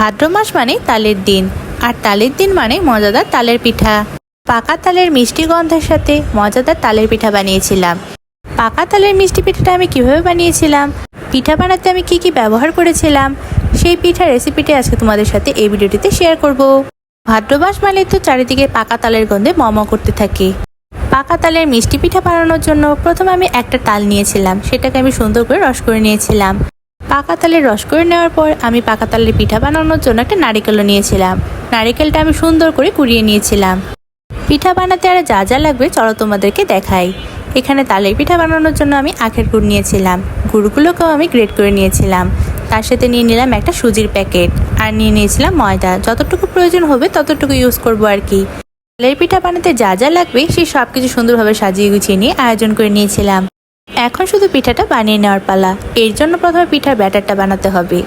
ভাদ্র মাস মানে তালের দিন, আর তালের দিন মানে মজাদার তালের পিঠা। পাকা তালের মিষ্টি গন্ধের সাথে মজাদার তালের পিঠা বানিয়েছিলাম। পাকা তালের মিষ্টি পিঠাটা আমি কীভাবে বানিয়েছিলাম? পিঠা বানাতে আমি কি কি ব্যবহার করেছিলাম? সেই পিঠার রেসিপিটি আজকে তোমাদের সাথে এই ভিডিওটিতে শেয়ার করব। ভাদ্র মাস মানে তো চারিদিকে পাকা তালের গন্ধে মম করতে থাকে। পাকা তালের মিষ্টি পিঠা বানানোর জন্য প্রথমে আমি একটা তাল নিয়েছিলাম। সেটাকে আমি সুন্দর করে রস করে নিয়েছিলাম। পাকা তালের রস করে নেওয়ার পর আমি পাকা তালের পিঠা বানানোর জন্য একটা নারিকেলও নিয়েছিলাম। নারিকেলটা আমি সুন্দর করে কুড়িয়ে নিয়েছিলাম। পিঠা বানাতে আর যা যা লাগবে চলো তোমাদেরকে দেখাই। এখানে তালের পিঠা বানানোর জন্য আমি আখের গুড় নিয়েছিলাম। গুড়গুলোকেও আমি গ্রেট করে নিয়েছিলাম। তার সাথে নিয়ে নিলাম একটা সুজির প্যাকেট আর নিয়ে নিয়েছিলাম ময়দা। যতটুকু প্রয়োজন হবে ততটুকু ইউজ করব আর কি। তালের পিঠা বানাতে যা যা লাগবে সেই সব কিছু সুন্দরভাবে সাজিয়ে গুছিয়ে নিয়ে আয়োজন করে নিয়েছিলাম। এখন শুধু পিঠাটা বানিয়ে নেওয়ার পালা। এর জন্য প্রথমে পিঠার ব্যাটারটা বানাতে হবে।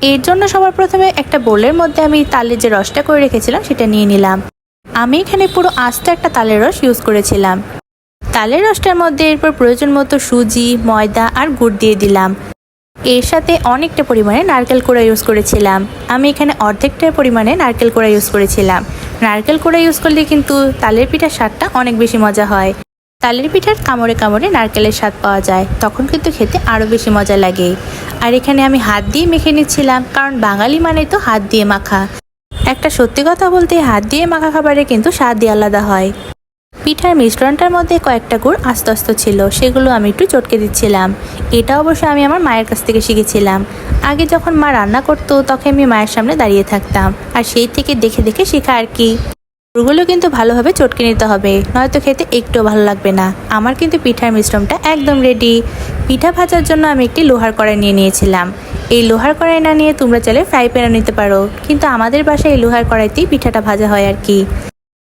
এর জন্য সবার প্রথমে একটা বোলের মধ্যে আমি তালের যে রসটা করে রেখেছিলাম, সেটা নিয়ে নিলাম। আমি এখানে পুরো আস্ত একটা তালের রস ইউজ করেছিলাম। তালের রসটার মধ্যে এরপর প্রয়োজন মতো সুজি, ময়দা আর গুড় দিয়ে দিলাম। এর সাথে অনেকটা পরিমাণে নারকেল কোড়া ইউজ করেছিলাম। আমি এখানে অর্ধেকটা পরিমাণে নারকেল কোড়া ইউজ করেছিলাম। নারকেল কোড়া ইউজ করলে কিন্তু তালের পিঠার স্বাদটা অনেক বেশি মজা হয়। তালের পিঠার কামড়ে কামড়ে নারকেলের স্বাদ পাওয়া যায়। তখন কিন্তু খেতে আরও বেশি মজা লাগে। আর এখানে আমি হাত দিয়ে মেখে নিচ্ছিলাম, কারণ বাঙালি মানে তো হাত দিয়ে মাখা। একটা সত্যি কথা বলতে, হাত দিয়ে মাখা খাবারে কিন্তু স্বাদই আলাদা হয়। পিঠার মিশ্রণটার মধ্যে কয়েকটা গুড় আস্তে আস্তে ছিল, সেগুলো আমি একটু চটকে দিচ্ছিলাম। এটা অবশ্য আমি আমার মায়ের কাছ থেকে শিখেছিলাম। আগে যখন মা রান্না করতো, তখন আমি মায়ের সামনে দাঁড়িয়ে থাকতাম। আর সেই থেকে দেখে দেখে শেখা আর কি। গুড়গুলো কিন্তু ভালোভাবে চটকে নিতে হবে। নয়তো খেতে একটু ভালো লাগবে না। আমার কিন্তু পিঠার মিশ্রণটা একদম রেডি পিঠা ভাজার জন্য আমি একটি লোহার কড়াই নিয়ে নিয়েছিলাম। এই লোহার কড়াই না নিয়ে তোমরা চাইলে ফ্রাই প্যানও নিতে পারো। কিন্তু আমাদের বাসায় এই লোহার কড়াইতেই পিঠাটা ভাজা হয় আর কি।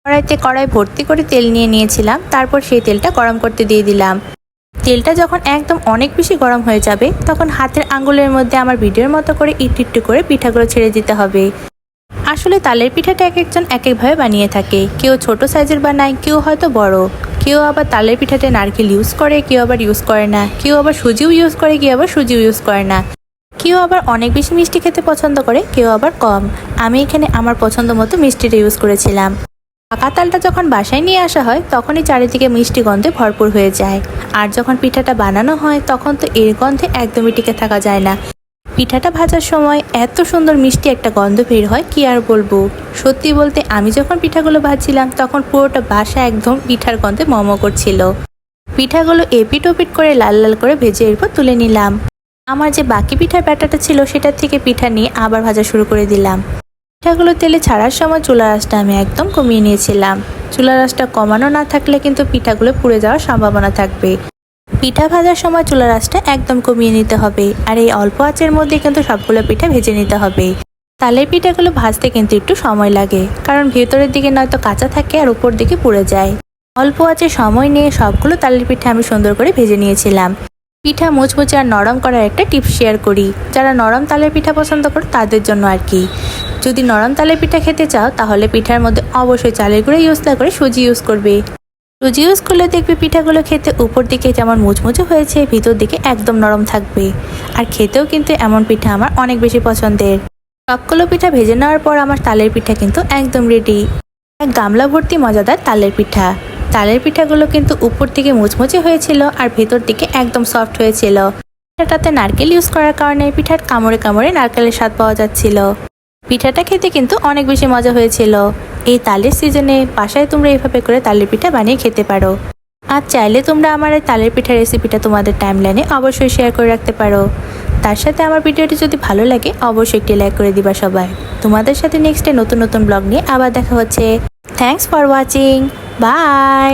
কড়াইতে কড়াই ভর্তি করে তেল নিয়ে নিয়েছিলাম। তারপর সেই তেলটা গরম করতে দিয়ে দিলাম। তেলটা যখন একদম অনেক বেশি গরম হয়ে যাবে, তখন হাতের আঙ্গুলের মধ্যে আমার ভিডিওর মতো করে একটু একটু করে পিঠাগুলো ছেড়ে দিতে হবে। আসলে তালের পিঠাটা এক একজন এক একভাবে বানিয়ে থাকে। কেউ ছোট সাইজের বানায়, কেউ হয়তো বড়। কেউ আবার তালের পিঠাতে নারকেল ইউজ করে, কেউ আবার ইউজ করে না। কেউ আবার সুজিও ইউজ করে, কেউ আবার সুজিও ইউজ করে না। কেউ আবার অনেক বেশি মিষ্টি খেতে পছন্দ করে, কেউ আবার কম। আমি এখানে আমার পছন্দ মতো মিষ্টিটা ইউজ করেছিলাম। পাকা তালটা যখন বাসায় নিয়ে আসা হয়, তখনই চারিদিকে মিষ্টি গন্ধে ভরপুর হয়ে যায়। আর যখন পিঠাটা বানানো হয়, তখন তো এর গন্ধে একদমই টিকে থাকা যায় না। পিঠাটা ভাজার সময় এত সুন্দর মিষ্টি একটা গন্ধ বের হয়, কি আর বলব? সত্যি বলতে আমি যখন পিঠাগুলো ভাজছিলাম, তখন পুরোটা বাসা একদম পিঠার গন্ধে মম করছিল। পিঠাগুলো এপিট ওপিট করে লাল লাল করে ভেজে এরপর তুলে নিলাম। আমার যে বাকি পিঠার ব্যাটাটা ছিল, সেটার থেকে পিঠা নিয়ে আবার ভাজা শুরু করে দিলাম। পিঠাগুলো তেলে ছাড়ার সময় চুলা রাসটা আমি একদম কমিয়ে নিয়েছিলাম। চুলা রাসটা কমানো না থাকলে কিন্তু পিঠাগুলো পুড়ে যাওয়ার সম্ভাবনা থাকবে। পিঠা ভাজার সময় চুলা রাসটা একদম কমিয়ে নিতে হবে। আর এই অল্প আঁচের মধ্যে কিন্তু সবগুলো পিঠা ভেজে নিতে হবে। তালের পিঠাগুলো ভাজতে কিন্তু একটু সময় লাগে, কারণ ভেতরের দিকে নয়তো কাঁচা থাকে আর উপর দিকে পুড়ে যায়। অল্প আঁচে সময় নিয়ে সবগুলো তালের পিঠা আমি সুন্দর করে ভেজে নিয়েছিলাম। পিঠা মুচমুচে আর নরম করার একটা টিপস শেয়ার করি। যারা নরম তালের পিঠা পছন্দ করে তাদের জন্য আর কি। যদি নরম তালের পিঠা খেতে চাও, তাহলে পিঠার মধ্যে অবশ্যই চালের গুঁড়ো ইউজ না করে সুজি ইউজ করবে। সুজি ইউজ করলে দেখবে পিঠাগুলো খেতে উপর দিকে যেমন মুচমুচে হয়েছে, ভিতর দিকে একদম নরম থাকবে। আর খেতেও কিন্তু এমন পিঠা আমার অনেক বেশি পছন্দের। সবগুলো পিঠা ভেজে নেওয়ার পর আমার তালের পিঠা কিন্তু একদম রেডি এক গামলা ভর্তি মজাদার তালের পিঠা। তালের পিঠাগুলো কিন্তু উপর থেকে মুচমুচে হয়েছিল আর ভেতর দিকে একদম সফট হয়েছিল। পিঠাটাতে নারকেল ইউজ করার কারণে পিঠার কামড়ে কামড়ে নারকেলের স্বাদ পাওয়া যাচ্ছিল। পিঠাটা খেতে কিন্তু অনেক বেশি মজা হয়েছিল। এই তালের সিজনে বাসায় তোমরা এইভাবে করে তালের পিঠা বানিয়ে খেতে পারো। আর চাইলে তোমরা আমার এই তালের পিঠা রেসিপিটা তোমাদের টাইমলাইনে অবশ্যই শেয়ার করে রাখতে পারো। তার সাথে আমার ভিডিওটি যদি ভালো লাগে, অবশ্যই একটি লাইক করে দিবা সবাই। তোমাদের সাথে নেক্সটে নতুন নতুন ব্লগ নিয়ে আবার দেখা হচ্ছে। Thanks for watching by